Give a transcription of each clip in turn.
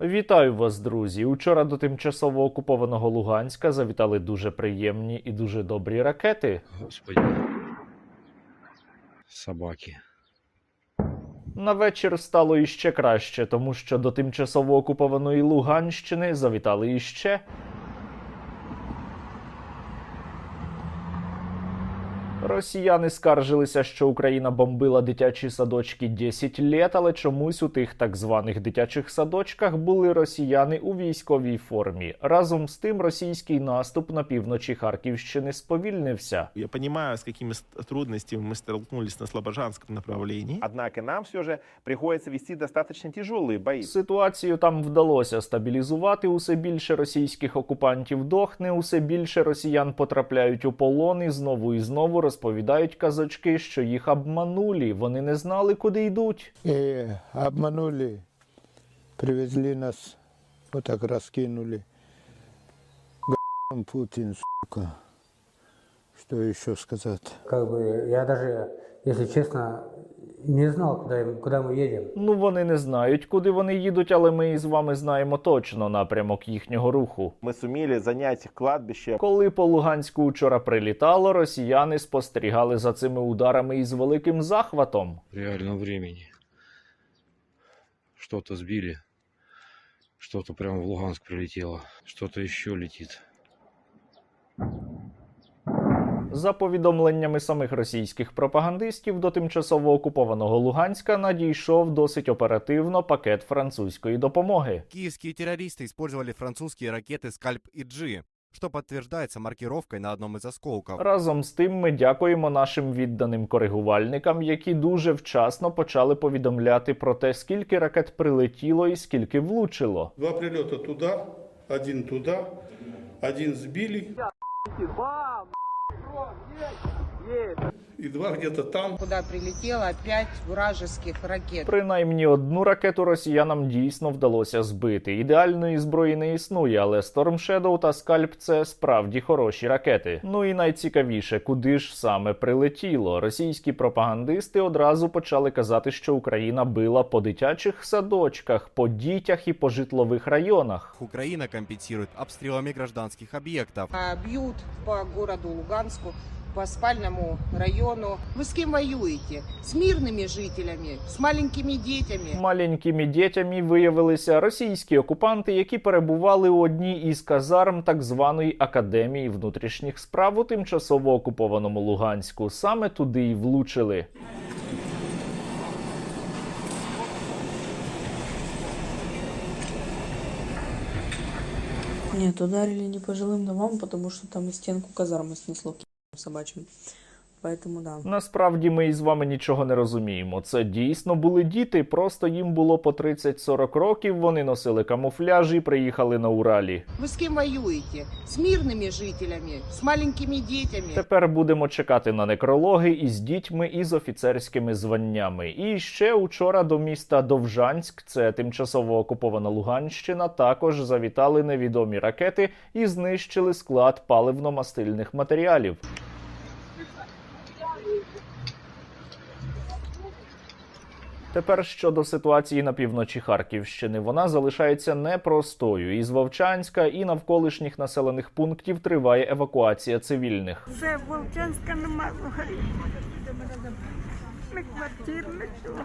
Вітаю вас, друзі! Учора до тимчасово окупованого Луганська завітали дуже приємні і дуже добрі ракети. Господи. Собаки. На вечір стало іще краще, тому що до тимчасово окупованої Луганщини завітали іще. Росіяни скаржилися, що Україна бомбила дитячі садочки 10 літ, але чомусь у тих так званих дитячих садочках були росіяни у військовій формі. Разом з тим, російський наступ на півночі Харківщини сповільнився. Я понимаю, с какими ст- трудностями мы столкнулись на Слобожанском направлении. Однако нам все же приходится вести достаточно тяжелые бои. Ситуацію там вдалося стабілізувати. Усе більше російських окупантів дохне, усе більше росіян потрапляють у полон і знову і знову розповідають казочки, що їх обманули. Вони не знали, куди йдуть. І обманули, привезли нас, отак розкинули. раскинули. Путин, сука. Что еще сказать? Как бы я даже, если честно, не знал, куда, им- куда мы едем. Ну вони не знають, куди вони їдуть, але ми із вами знаємо точно напрямок їхнього руху. Мы сумели занять кладбище. Коли по Луганську учора прилітало, росіяни спостерігали за цими ударами із великим захватом. В реальном времени. Что-то сбили. Что-то прямо в Луганск прилетело. Что-то еще летит. За повідомленнями самих російських пропагандистів, до тимчасово окупованого Луганська надійшов досить оперативно пакет французької допомоги. Киевские террористы использовали французские ракеты «Скальп» и «Джи», что подтверждается маркировкой на одном из осколков. Разом з тим, ми дякуємо нашим відданим коригувальникам, які дуже вчасно почали повідомляти про те, скільки ракет прилетіло і скільки влучило. Два прилета туда, один туда, один сбили. И два где-то там. куда прилетело пять вражеских ракет. Принаймні одну ракету росіянам дійсно вдалося збити. Ідеальної зброї не існує, але Storm Shadow та Скальп це справді хороші ракети. Ну і найцікавіше, куди ж саме прилетіло. Російські пропагандисти одразу почали казати, що Україна била по дитячих садочках, по дітях і по житлових районах. Украина компенсирует обстрелами гражданских объектов. А, Бьют по городу Луганску, по спальному району. Вы с кем воюете? С мирными жителями, с маленькими детьми. Маленькими дітьми виявилися російські окупанти, які перебували у одній із казарм так званої академії внутрішніх справ у тимчасово окупованому Луганську. Саме туди й влучили. Нет, ударили не по жилым домам, потому что там и стенку казармы снесло к собачьим Поэтому да. Насправді ми із вами нічого не розуміємо. Це дійсно були діти, просто їм було по 30-40 років. Вони носили камуфляж і приїхали на Уралі. Вы с кем воюете? С мирными жителями, с маленькими детьми. Тепер будемо чекати на некрологи із дітьми і з офіцерськими званнями. І ще учора до міста Довжанськ, це тимчасово окупована Луганщина, також завітали невідомі ракети і знищили склад паливно-мастильних матеріалів. Тепер щодо ситуації на півночі Харківщини, вона залишається непростою. Із Вовчанська і навколишніх населених пунктів триває евакуація цивільних. Це Волчанська нема взагалі. Не квартир, нічого.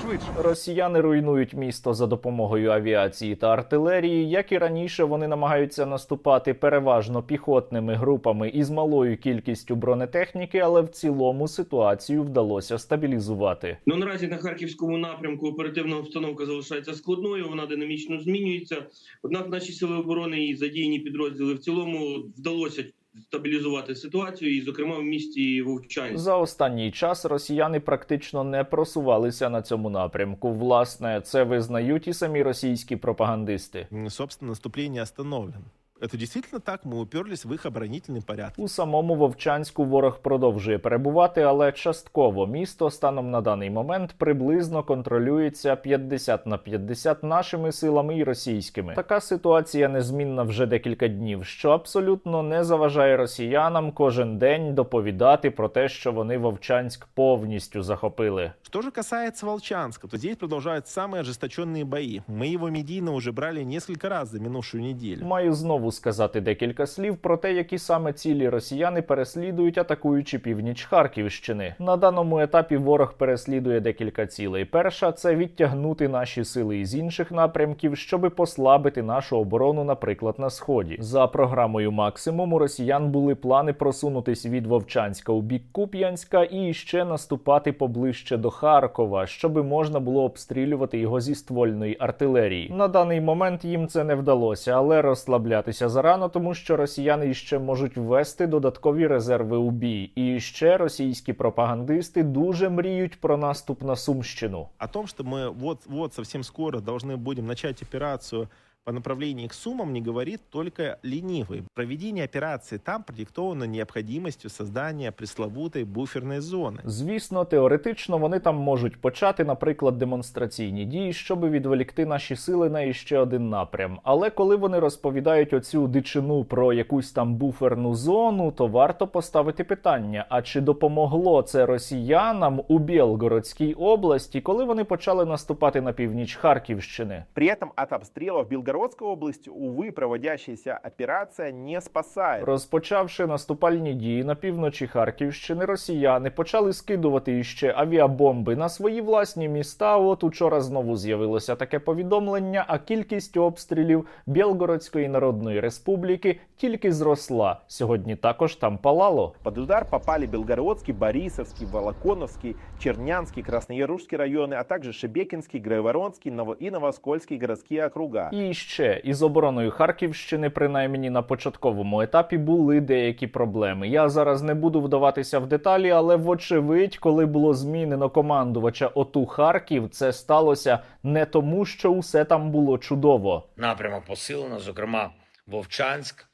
Разбомбили. Росіяни руйнують місто за допомогою авіації та артилерії. Як і раніше, вони намагаються наступати переважно піхотними групами із малою кількістю бронетехніки, але в цілому ситуацію вдалося стабілізувати. Ну наразі на харківському напрямку оперативна обстановка залишається складною. Вона динамічно змінюється. Однак наші сили оборони і задіяні підрозділи в цілому вдалося стабілізувати ситуацію, і зокрема в місті Вовчанськ. За останній час росіяни практично не просувалися на цьому напрямку. Власне, це визнають і самі російські пропагандисти. Собственно, наступлення остановлено. Это действительно так, мы уперлись в их оборонительный порядок. У самому Вовчанську ворог продовжує перебувати, але частково місто станом на даний момент приблизно контролюється 50 на 50 нашими силами і російськими. Така ситуація незмінна вже декілька днів, що абсолютно не заважає росіянам кожен день доповідати про те, що вони Вовчанськ повністю захопили. Что же касается Волчанска, то здесь продолжаются самые ожесточенные бои. Мы его медийно уже брали несколько раз за минувшую неделю. Маю знову сказати декілька слів про те, які саме цілі росіяни переслідують, атакуючи північ Харківщини. На даному етапі ворог переслідує декілька цілей. Перша це відтягнути наші сили із інших напрямків, щоби послабити нашу оборону, наприклад, на сході. За програмою максимум у росіян були плани просунутись від Вовчанська у бік Куп'янська і ще наступати поближче до Харкова, щоби можна було обстрілювати його зі ствольної артилерії. На даний момент їм це не вдалося, але розслаблятися зарано, тому що росіяни іще можуть ввести додаткові резерви у бій. І ще російські пропагандисти дуже мріють про наступ на Сумщину. О том, що ми вот, вот совсем скоро должны будем начать операцию по направлению к Сумам, не говорит только ленивый. Проведение операции там продиктовано необходимостью создания пресловутой буферной зоны. Звісно, теоретично вони там можуть почати, наприклад, демонстраційні дії, щоб відволікти наші сили на іще один напрям. Але коли вони розповідають оцю дичину про якусь там буферну зону, то варто поставити питання: а чи допомогло це росіянам у Білгородській області, коли вони почали наступати на північ Харківщини? При этом от обстрелов Белгородской области, увы, проводящаяся операция не спасает. Розпочавши наступальні дії на півночі Харківщини, росіяни почали скидувати іще авіабомби на свої власні міста. От учора знову з'явилося таке повідомлення, а кількість обстрілів Білгородської Народної Республіки тільки зросла. Сьогодні також там палало. Под удар попали Белгородский, Борисовский, Волоконовский, Чернянский, Красноярушский районы, а также Шебекинский, Грайворонский Ново- и Новоскольский городские округа. І ще із обороною Харківщини, принаймні на початковому етапі, були деякі проблеми. Я зараз не буду вдаватися в деталі, але вочевидь, коли було змінено командувача ОТУ Харків, це сталося не тому, що усе там було чудово. напрямок посилено, зокрема Вовчанськ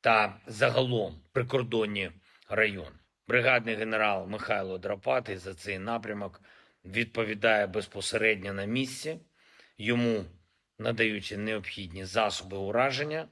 та загалом прикордонні райони. Бригадний генерал Михайло Драпатий за цей напрямок відповідає безпосередньо на місці. Йому надаючи необхідні засоби ураження,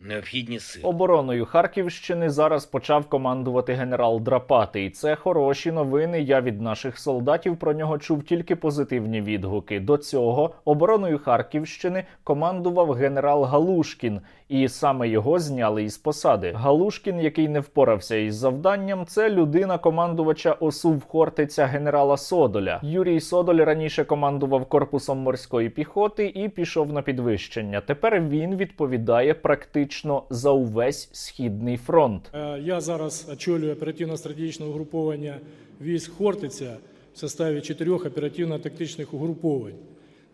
необхідні сили. Обороною Харківщини зараз почав командувати генерал Драпатий. Це хороші новини. Я від наших солдатів про нього чув тільки позитивні відгуки. До цього обороною Харківщини командував генерал Галушкін, і саме його зняли із посади. Галушкін, який не впорався із завданням, це людина командувача ОСУВ Хортиця генерала Содоля. Юрій Содоль раніше командував корпусом морської піхоти і пішов на підвищення. Тепер він відповідає практично за увесь східний фронт. Е, Я зараз очолюю оперативно-стратегічне угруповання військ Хортиця в составі чотирьох оперативно-тактичних угруповань.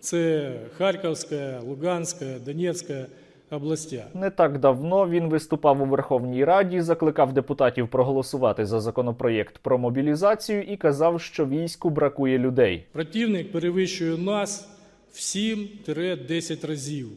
Це Харківська, Луганська, Донецька областя. Не так давно він виступав у Верховній Раді, закликав депутатів проголосувати за законопроєкт про мобілізацію і казав, що війську бракує людей. Противник перевищує нас в 7-10 разів.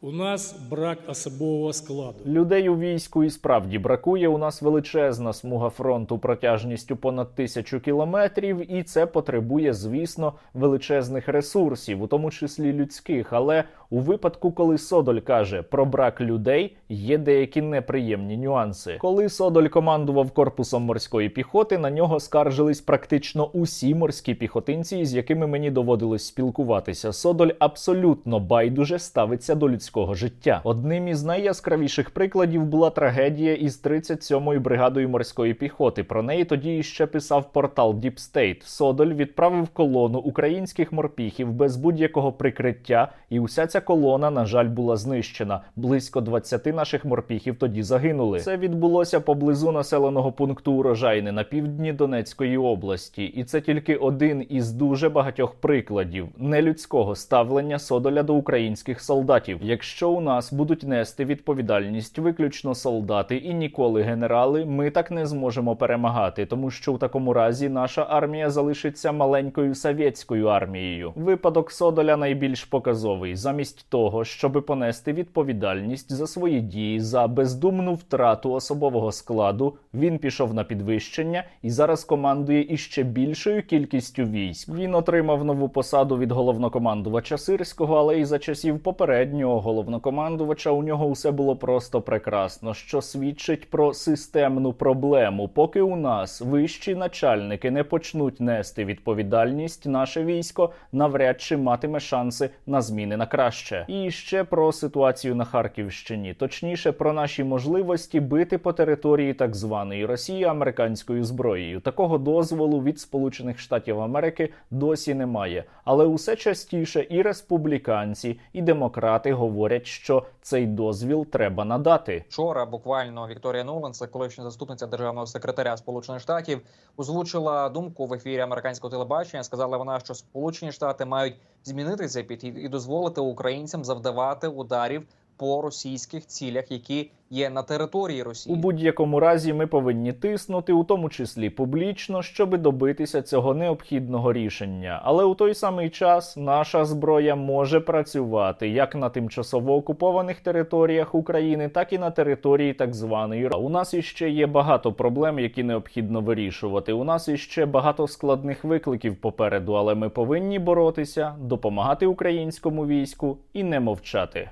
У нас брак особового складу. Людей у війську і справді бракує. У нас величезна смуга фронту протяжністю понад тисячу кілометрів, і це потребує, звісно, величезних ресурсів, у тому числі людських. Але у випадку, коли Содоль каже про брак людей, є деякі неприємні нюанси. Коли Содоль командував корпусом морської піхоти, на нього скаржились практично усі морські піхотинці, з якими мені доводилось спілкуватися. Содоль абсолютно байдуже ставиться до людського життя. Одним із найяскравіших прикладів була трагедія із 37-ю бригадою морської піхоти. Про неї тоді ще писав портал Deep State. Содоль відправив колону українських морпіхів без будь-якого прикриття, і уся ця колона, на жаль, була знищена. Близько 20 наших морпіхів тоді загинули. Це відбулося поблизу населеного пункту Урожайне на півдні Донецької області, і це тільки один із дуже багатьох прикладів нелюдського ставлення Содоля до українських солдатів. Якщо у нас будуть нести відповідальність виключно солдати і ніколи генерали, ми так не зможемо перемагати, тому що у такому разі наша армія залишиться маленькою совєтською армією. Випадок Содоля найбільш показовий. Замість замість того, щоби понести відповідальність за свої дії за бездумну втрату особового складу, він пішов на підвищення і зараз командує іще більшою кількістю військ. Він отримав нову посаду від головнокомандувача Сирського, але і за часів попереднього головнокомандувача у нього усе було просто прекрасно, що свідчить про системну проблему. Поки у нас вищі начальники не почнуть нести відповідальність, наше військо навряд чи матиме шанси на зміни на краще. І ще про ситуацію на Харківщині, точніше про наші можливості бити по території так званої Росії американською зброєю. Такого дозволу від Сполучених Штатів Америки досі немає. Але усе частіше і республіканці, і демократи говорять, що цей дозвіл треба надати. Вчора буквально Вікторія Нуланд, це колишня заступниця державного секретаря Сполучених Штатів, озвучила думку в ефірі американського телебачення. Сказала вона, що Сполучені Штати мають змінити цей підхід і дозволити українцям завдавати ударів по російських цілях, які є на території Росії. У будь-якому разі ми повинні тиснути, у тому числі публічно, щоби добитися цього необхідного рішення. Але у той самий час наша зброя може працювати як на тимчасово окупованих територіях України, так і на території так званої У нас іще є багато проблем, які необхідно вирішувати. У нас іще багато складних викликів попереду, але ми повинні боротися, допомагати українському війську і не мовчати.